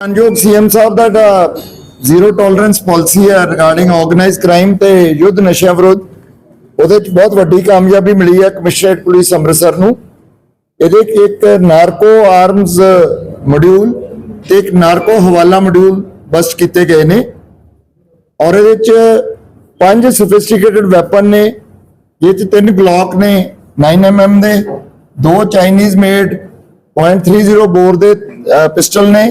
ਮਾਨਯੋਗ ਸੀਐਮ ਸਾਹਿਬ ਦਾ ਜਿਹੜਾ ਜ਼ੀਰੋ ਟੋਲਰੈਂਸ ਪਾਲਿਸੀ ਹੈ ਰਿਗਾਰਡਿੰਗ ਆਰਗੇਨਾਈਜ਼ਡ ਕ੍ਰਾਈਮ ਤੇ ਯੁੱਧ ਨਸ਼ਿਆਂ ਵਿਰੁੱਧ। ਉਹਦੇ ਚ ਬਹੁਤ ਵੱਡੀ ਕਾਮਯਾਬੀ ਮਿਲੀ ਹੈ ਕਮਿਸ਼ਨਰੇਟ ਪੁਲਿਸ ਅੰਮ੍ਰਿਤਸਰ ਨੂੰ। ਇਹਦੇ ਇੱਕ ਨਾਰਕੋ ਆਰਮਸ ਮੋਡਿਊਲ ਤੇ ਇੱਕ ਨਾਰਕੋ ਹਵਾਲਾ ਮੋਡਿਊਲ ਬਸਟ ਕੀਤੇ ਗਏ ਨੇ। ਔਰ ਇਹਦੇ ਚ ਪੰਜ ਸੋਫਿਸਟੀਕੇਟਡ ਵੈਪਨ ਨੇ, ਜਿਹ ਚ ਤਿੰਨ ਗਲੌਕ ਨੇ 9mm ਦੇ, ਦੋ ਚਾਈਨੀਜ਼ ਮੇਡ .30 ਬੋਰ ਦੇ ਪਿਸਟਲ ਨੇ।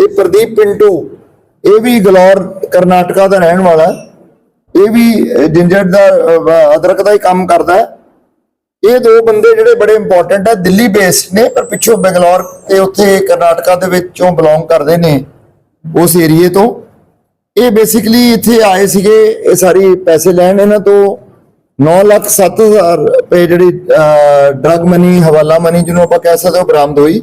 ਇਹ ਪ੍ਰਦੀਪ ਪਿੰਟੂ, ਇਹ ਵੀ ਗਲੌਰ, ਕਰਨਾਟਕਾ ਦਾ ਰਹਿਣ ਵਾਲਾ ਇਹ ਵੀ ਜਿੰਜਰ ਦਾ ਅਦਰਕ ਦਾ ਹੀ ਕੰਮ ਕਰਦਾ ਇਹ ਦੋ ਬੰਦੇ ਜਿਹੜੇ ਬੜੇ ਇੰਪੋਰਟੈਂਟ ਆ ਦਿੱਲੀ ਬੇਸਡ ਨੇ, ਪਰ ਪਿੱਛੋਂ ਬੰਗਲੌਰ ਤੇ ਉੱਥੇ ਕਰਨਾਟਕਾ ਦੇ ਵਿੱਚੋਂ ਬਿਲੋਂਗ ਕਰਦੇ ਨੇ ਉਸ ਏਰੀਏ ਤੋਂ। ਇਹ ਬੇਸਿਕਲੀ ਇੱਥੇ ਆਏ ਸੀਗੇ, ਇਹ ਸਾਰੀ ਪੈਸੇ ਲੈਣ ਇਹਨਾਂ ਤੋਂ। 9 ਲੱਖ 7000 ਰੁਪਏ ਜਿਹੜੀ ਡਰਗ ਮਨੀ ਹਵਾਲਾ ਮਨੀ ਜਿਹਨੂੰ ਆਪਾਂ ਕਹਿ ਸਕਦੇ ਹਾਂ ਬਰਾਮਦ ਹੋਈ।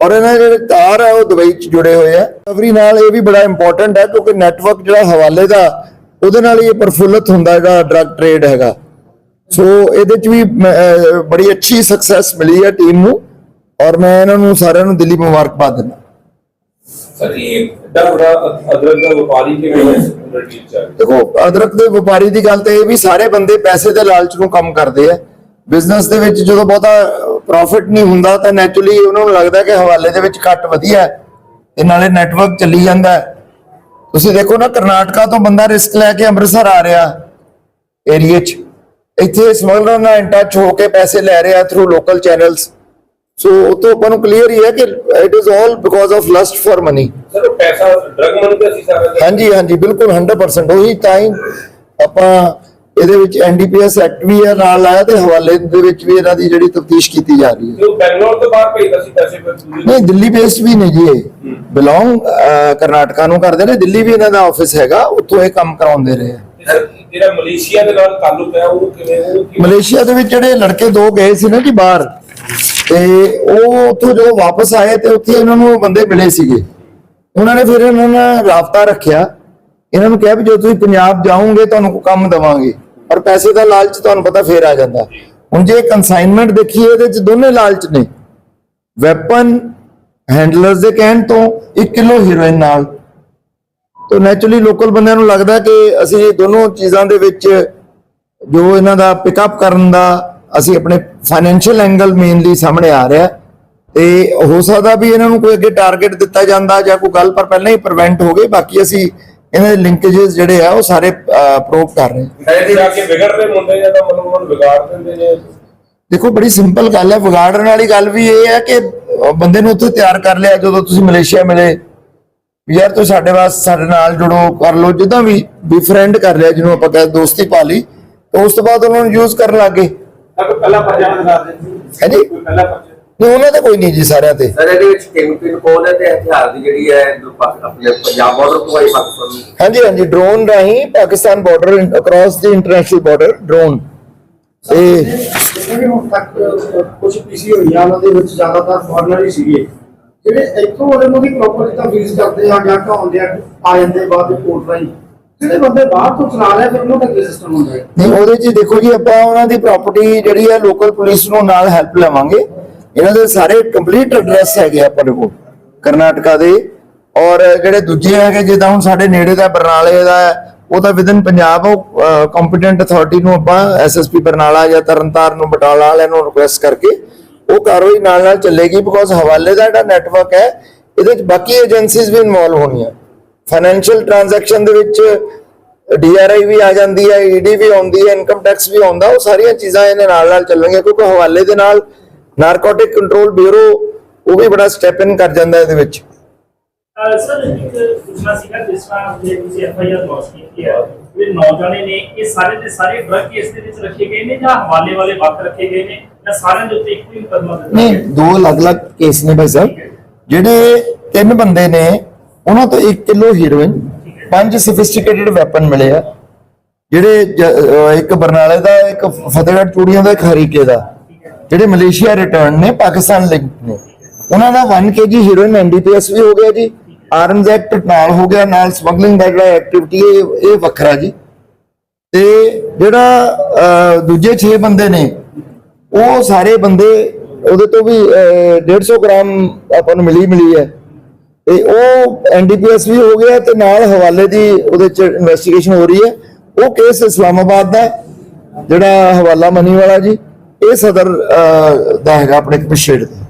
ਔਰ ਇਹਨਾਂ ਦੇ ਜਿਹੜੇ ਤਾਰ ਹੈ ਉਹ ਦੁਬਈ ਚ ਜੁੜੇ ਹੋਏ ਆ। ਰਿਕਵਰੀ ਨਾਲ ਇਹ ਵੀ ਬੜਾ ਇੰਪੋਰਟੈਂਟ ਹੈ ਕਿਉਂਕਿ ਨੈਟਵਰਕ ਜਿਹੜਾ ਹਵਾਲੇ ਦਾ ਉਹਦੇ ਨਾਲ ਹੀ ਇਹ ਪ੍ਰਫੁੱਲਤ ਹੁੰਦਾ ਜਿਹੜਾ ਡਰਗ ਟ੍ਰੇਡ ਹੈਗਾ। ਸੋ ਇਹਦੇ ਚ ਵੀ ਬੜੀ ਅੱਛੀ ਸਕਸੈਸ ਮਿਲੀ ਹੈ ਟੀਮ ਨੂੰ ਔਰ ਮੈਂ ਇਹਨਾਂ ਨੂੰ ਸਾਰਿਆਂ ਨੂੰ ਦਿੱਲੀ ਮੁਬਾਰਕਬਾਦ ਦਿੰਦਾ। ਦੇਖੋ ਅਦਰਕ ਦੇ ਵਪਾਰੀ ਦੀ ਗੱਲ ਤੇ ਇਹ ਵੀ ਸਾਰੇ ਬੰਦੇ ਪੈਸੇ ਦੇ ਲਾਲਚ ਨੂੰ ਕੰਮ ਕਰਦੇ ਆ। ਬਿਜ਼ਨਸ ਦੇ ਵਿੱਚ ਜਦੋਂ ਬਹੁਤਾ ਪ੍ਰੋਫਿਟ ਨਹੀਂ ਹੁੰਦਾ ਤਾਂ ਨੈਚੁਰਲੀ ਉਹਨਾਂ ਨੂੰ ਲੱਗਦਾ ਕਿ ਹਵਾਲੇ ਦੇ ਵਿੱਚ ਘੱਟ ਵਧੀਆ ਤੇ ਨਾਲੇ ਨੈਟਵਰਕ ਚੱਲੀ ਜਾਂਦਾ। ਤੁਸੀਂ ਦੇਖੋ ਨਾ ਕਰਨਾਟਕਾ ਤੋਂ ਬੰਦਾ ਰਿਸਕ ਲੈ ਕੇ ਅੰਮ੍ਰਿਤਸਰ ਆ ਰਿਹਾ ਏਰੀਏ 'ਚ। ਇੱਥੇ ਸਮਗਲਰ ਨਾਲ ਇਨ ਟੱਚ ਹੋ ਕੇ ਪੈਸੇ ਲੈ ਰਿਹਾ ਥਰੂ ਲੋਕਲ ਚੈਨਲਸ ਸੋ ਉਹ ਤੋਂ ਆਪਾਂ ਨੂੰ ਕਲੀਅਰ ਹੀ ਹੈ ਕਿ it is all because of lust for money sir ਪੈਸਾ ਡਰਗ ਮਨੀ ਤੇ ਸੀ ਸਾਰਾ ਹਾਂਜੀ ਹਾਂਜੀ ਬਿਲਕੁਲ 100% ਉਹੀ ਹੀ ਆਪਾਂ ਇਹਦੇ ਵਿੱਚ ਐਨਡੀਪੀਐਸ ਐਕਟ ਵੀ ਹੈ ਨਾਲ ਲਾਇਆ ਤੇ ਹਵਾਲੇ ਦੇ ਵਿੱਚ ਵੀ ਇਹਨਾਂ ਦੀ ਜਿਹੜੀ ਤਫਤੀਸ਼ ਕੀਤੀ ਜਾ ਰਹੀ ਹੈ। ਉਹ ਬੈਂਗਲੌਰ ਤੋਂ ਬਾਹਰ ਭੇਜਦਾ ਸੀ ਪੈਸੇ ਨਹੀਂ ਦਿੱਲੀ ਬੇਸਡ ਵੀ ਨਹੀਂ ਜੀ ਇਹ। ਬਿਲੋਂਗ ਕਰਨਾਟਕਾ ਨੂੰ ਕਰਦੇ ਨੇ ਦਿੱਲੀ ਵੀ ਇਹਨਾਂ ਦਾ ਆਫਿਸ ਹੈਗਾ ਉੱਥੋਂ ਇਹ ਕੰਮ ਕਰਾਉਂਦੇ ਰਹੇ ਜਿਹੜਾ ਮਲੇਸ਼ੀਆ ਦੇ ਨਾਲ ਤਾਲੁਕ ਹੈ ਉਹ ਕਿਵੇਂ ਮਲੇਸ਼ੀਆ ਦੇ ਵਿੱਚ ਜਿਹੜੇ ਲੜਕੇ ਦੋ ਗਏ ਸੀ ਨਾ ਜੀ ਬਾਹਰ ਤੇ ਉਹ ਉੱਥੋਂ ਜਦੋਂ ਵਾਪਸ ਆਏ ਤੇ ਉੱਥੇ ਇਹਨਾਂ ਨੂੰ ਬੰਦੇ ਮਿਲੇ ਸੀਗੇ। ਉਹਨਾਂ ਨੇ ਫਿਰ ਇਹਨਾਂ ਨਾਲ ਰਾਬਤਾ ਰੱਖਿਆ। ਇਹਨਾਂ ਨੂੰ ਕਿਹਾ ਵੀ ਜਦੋਂ ਤੁਸੀਂ ਪੰਜਾਬ ਜਾਓਗੇ ਤੁਹਾਨੂੰ ਕੰਮ ਦਵਾਂਗੇ। ਪਰ ਪੈਸੇ ਦਾ ਲਾਲਚ ਤੁਹਾਨੂੰ ਪਤਾ ਫੇਰ ਆ ਜਾਂਦਾ। ਹੁਣ ਜੇ ਕਨਸਾਈਨਮੈਂਟ ਦੇਖੀਏ ਇਹਦੇ ਚ ਦੋਨੇ ਲਾਲਚ ਨੇ। ਵੈਪਨ ਹੈਂਡਲਰਸ ਦੇ ਕਹਿਣ ਤੋਂ 1 ਕਿਲੋ ਹੀਰੋਇਨ ਨਾਲ। ਤੋ ਨੈਚੁਰਲੀ ਲੋਕਲ ਬੰਦਿਆਂ ਨੂੰ ਲੱਗਦਾ ਕਿ ਅਸੀਂ ਇਹ ਦੋਨੋਂ ਚੀਜ਼ਾਂ ਦੇ ਵਿੱਚ ਜੋ ਇਹਨਾਂ ਦਾ ਪਿਕਅਪ ਕਰਨ ਦਾ ਅਸੀਂ ਆਪਣੇ ਫਾਈਨੈਂਸ਼ੀਅਲ ਐਂਗਲ ਮੇਨਲੀ ਸਾਹਮਣੇ ਆ ਰਿਹਾ। ਤੇ ਹੋ ਸਕਦਾ ਵੀ ਇਹਨਾਂ ਨੂੰ ਕੋਈ ਅੱਗੇ ਟਾਰਗੇਟ ਦਿੱਤਾ ਜਾਂਦਾ ਜਾਂ ਕੋਈ ਗੱਲ ਪਰ ਪਹਿਲਾਂ ਹੀ ਪ੍ਰੀਵੈਂਟ ਹੋ ਗਈ। ਬਾਕੀ ਅਸੀਂ ਇਹਨਾਂ ਦੇ ਲਿੰਕੇजेस ਜਿਹੜੇ ਆ ਉਹ ਸਾਰੇ ਪ੍ਰੂਵ ਕਰ ਰਹੇ ਸ਼ਾਇਦ ਜਾ ਕੇ ਵਿਗੜਦੇ ਮੁੰਡੇ ਜਾਂ ਤਾਂ ਮਤਲਬ ਉਹਨਾਂ ਨੂੰ ਵਿਗਾੜ ਦਿੰਦੇ ਨੇ। ਦੇਖੋ ਬੜੀ ਸਿੰਪਲ ਗੱਲ ਹੈ। ਵਿਗਾੜਨ ਵਾਲੀ ਗੱਲ ਵੀ ਇਹ ਹੈ ਕਿ ਬੰਦੇ ਨੂੰ ਉੱਥੇ ਤਿਆਰ ਕਰ ਲਿਆ ਜਦੋਂ ਤੁਸੀਂ ਮਲੇਸ਼ੀਆ ਮਿਲੇ। ਯਾਰ ਤੁਸੀਂ ਸਾਡੇ ਵਾਸਤੇ ਸਾਡੇ ਨਾਲ ਜੁੜੋ ਕਰ ਲਓ ਜਿੱਦਾਂ ਵੀ ਵੀ ਫਰੈਂਡ ਕਰ ਲਿਆ ਜਿਹਨੂੰ ਆਪਾਂ ਕਹਿੰਦੇ ਦੋਸਤੀ ਪਾ ਲਈ ਤੇ ਉਸ ਤੋਂ ਬਾਅਦ ਉਹਨਾਂ ਨੂੰ ਯੂਜ਼ ਕਰਨ ਲੱਗੇ ਤਾਂ ਪਹਿਲਾ ਪਰਚਾ ਦਿਖਾ ਦੇ ਹੈ ਜੀ? ਪਹਿਲਾ ਪਰਚਾ ਨਹੀਂ ਉਹਨਾਂ ਤੇ ਕੋਈ ਨਹੀਂ ਜੀ ਸਾਰਿਆਂ ਤੇ। ਸਰ ਇਹਦੇ ਵਿੱਚ ਕਿੰਗ ਪਿਨ ਕੋਲ ਹੈ ਤੇ ਹਥਿਆਰ ਦੀ ਜਿਹੜੀ ਹੈ ਆਪਣੇ ਪੰਜਾਬ ਬਾਰਡਰ ਤੋਂ ਆਈ ਪਾਕਿਸਤਾਨ ਨੂੰ? ਹਾਂਜੀ ਹਾਂਜੀ ਡਰੋਨ ਰਾਹੀਂ ਪਾਕਿਸਤਾਨ ਬਾਰਡਰ ਅਕ੍ਰੋਸ ਦੀ ਇੰਟਰਨੈਸ਼ਨਲ ਬਾਰਡਰ ਡਰੋਨ ਇਹ ਜਿਹੜੇ ਹੁਣ ਤੱਕ ਕੁਝ ਪੀਸੀ ਹੋਈਆਂ ਉਹਨਾਂ ਦੇ ਵਿੱਚ ਜ਼ਿਆਦਾਤਰ ਫੋਰਨਰ ਹੀ ਸੀਗੇ। ਜਿਹੜੇ ਇੱਥੋਂ ਉਹਦੇ ਨੂੰ ਦੀ ਪ੍ਰੋਪਰਟੀ ਤਾਂ ਫੀਸ ਕਰਦੇ ਆ ਜਾਂ ਢਾਉਂਦੇ ਆ ਆ ਜਾਂਦੇ ਬਾਅਦ ਵਿੱਚ ਕੋਰਟ ਰਾਹੀਂ। ਜਿਹੜੇ ਬੰਦੇ ਬਾਹਰ ਤੋਂ ਚਲਾ ਲਿਆ ਫਿਰ ਉਹਨਾਂ ਦਾ ਕੀ ਸਿਸਟਮ ਹੁੰਦਾ ਹੈ? ਨਹੀਂ ਉਹਦੇ 'ਚ ਦੇਖੋ ਜੀ ਆਪਾਂ ਉਹਨਾਂ ਦੀ ਪ੍ਰਾਪਰਟੀ ਜਿਹੜੀ ਹੈ ਲੋਕਲ ਪੁਲਿਸ ਨੂੰ ਨਾਲ ਹੈਲਪ ਲਵਾਂਗੇ। ਇਹਨਾਂ ਦੇ ਸਾਰੇ ਕੰਪਲੀਟ ਐਡਰੈਸ ਹੈਗੇ ਆਪਣੇ ਕੋਲ, ਕਰਨਾਟਕਾ ਦੇ। ਔਰ ਜਿਹੜੇ ਦੂਜੇ ਹੈਗੇ, ਜਿੱਦਾਂ ਹੁਣ ਸਾਡੇ ਨੇੜੇ ਦਾ ਬਰਨਾਲੇ ਦਾ ਉਹ ਤਾਂ ਵਿਦਨ ਪੰਜਾਬ, ਉਹ ਕੰਪੀਟੈਂਟ ਅਥਾਰਟੀ ਨੂੰ ਆਪਾਂ ਐਸਐਸਪੀ ਬਰਨਾਲਾ ਜਾਂ ਤਰਨਤਾਰਨ ਨੂੰ ਬਟਾਲਾ ਵਾਲਿਆਂ ਨੂੰ ਰਿਕੁਐਸਟ ਕਰਕੇ ਉਹ ਕਾਰਵਾਈ ਨਾਲ ਨਾਲ ਚੱਲੇਗੀ ਬਿਕੋਜ਼ ਹਵਾਲੇ ਦਾ ਜਿਹੜਾ ਨੈਟਵਰਕ ਹੈ, ਇਹਦੇ ਵਿੱਚ ਬਾਕੀ ਏਜੰਸੀਜ਼ ਵੀ ਇਨਵੋਲਵ ਹੋਣੀਆਂ। ਫਾਈਨੈਂਸ਼ੀਅਲ ਟ੍ਰਾਂਜੈਕਸ਼ਨ ਦੇ ਵਿੱਚ ਡੀਆਰਆਈ ਵੀ ਆ ਜਾਂਦੀ ਹੈ ਈਡੀ ਵੀ ਆਉਂਦੀ ਹੈ ਇਨਕਮ ਟੈਕਸ ਵੀ ਆਉਂਦਾ, ਉਹ ਸਾਰੀਆਂ ਚੀਜ਼ਾਂ ਇਹਦੇ ਨਾਲ ਨਾਲ ਚੱਲਣਗੀਆਂ ਕਿਉਂਕਿ ਹਵਾਲੇ ਦੇ ਨਾਲ ਨਾਰਕੋਟਿਕ ਕੰਟਰੋਲ ਬਿਊਰੋ ਉਹ ਵੀ ਬੜਾ ਸਟੈਪ ਇਨ ਕਰ ਜਾਂਦਾ ਇਹਦੇ ਵਿੱਚ। ਸਰ ਇੱਕ ਪੁੱਛਣਾ ਸੀਗਾ ਜਿਸ ਤਰ੍ਹਾਂ ਜੇ ਤੁਸੀਂ ਐਫ ਆਈ ਆਰ ਲੌਸ ਕੀਤੀ ਹੈ ਇਹ ਨੌਜਵਾਨੇ ਨੇ ਇਹ ਸਾਰੇ ਦੇ ਸਾਰੇ ਡਰਗ ਕੇਸ ਦੇ ਵਿੱਚ ਰੱਖੇ ਗਏ ਨੇ ਜਾਂ ਹਵਾਲੇ ਵਾਲੇ ਵੱਖ ਰੱਖੇ ਗਏ ਨੇ ਜਾਂ ਸਾਰਿਆਂ ਦੇ ਉੱਤੇ ਇੱਕੋ ਹੀ ਮੁਕੱਦਮਾ ਦਿੱਤਾ ਨਹੀਂ ਗਿਆ? ਦੋ ਅਲੱਗ-ਅਲੱਗ ਕੇਸ ਨੇ ਭਾਈ ਸਾਹਿਬ। ਜਿਹੜੇ ਤਿੰਨ ਬੰਦੇ ਨੇ ਉਹਨਾਂ ਤੋਂ 1 ਕਿਲੋ ਹੀਰੋਇਨ ਪੰਜ ਸਫਿਸਟੀਕੇਟਡ ਵੈਪਨ ਮਿਲੇ ਆ। ਜਿਹੜੇ ਇੱਕ ਬਰਨਾਲੇ ਦਾ ਇੱਕ ਫਤਿਹਗੜ੍ਹ ਚੂੜੀਆਂ ਦਾ ਇੱਕ ਹਰੀਕੇ ਦਾ। ਜਿਹੜੇ ਮਲੇਸ਼ੀਆ ਰਿਟਰਨ ਨੇ ਪਾਕਿਸਤਾਨ ਲਿੰਕ ਨੇ ਉਹਨਾਂ ਦਾ 1 ਕੇਜੀ ਹੀਰੋਇਨ ਐਨਡੀਪੀਐਸ ਵੀ ਹੋ ਗਿਆ ਜੀ ਆਰਮਜ਼ ਐਕਟ ਨਾਲ ਹੋ ਗਿਆ ਨਾਲ ਸਮਗਲਿੰਗ ਦਾ ਜਿਹੜਾ ਐਕਟੀਵਿਟੀ ਇਹ ਇਹ ਵੱਖਰਾ ਜੀ। ਤੇ ਜਿਹੜਾ ਦੂਜੇ 6 ਬੰਦੇ ਨੇ ਉਹ ਸਾਰੇ ਬੰਦੇ ਉਹਦੇ ਤੋਂ ਵੀ ਅਹ, 150 ਗ੍ਰਾਮ ਆਪਾਂ ਨੂੰ ਮਿਲੀ ਮਿਲੀ ਹੈ। ਤੇ ਉਹ ਐਨਡੀਪੀਐਸ ਵੀ ਹੋ ਗਿਆ ਤੇ ਨਾਲ ਹਵਾਲੇ ਦੀ ਉਹਦੇ ਚ ਇਨਵੈਸਟੀਗੇਸ਼ਨ ਹੋ ਰਹੀ ਹੈ। ਉਹ ਕੇਸ ਇਸਲਾਮਾਬਾਦ ਦਾ ਜਿਹੜਾ ਹਵਾਲਾ ਮਨੀ ਵਾਲਾ ਜੀ। ਇਹ ਸਦਰ ਅਹ, ਦਾ ਹੈਗਾ ਆਪਣੇ ਕਮਿਸ਼ਨਰੇਟ ਦਾ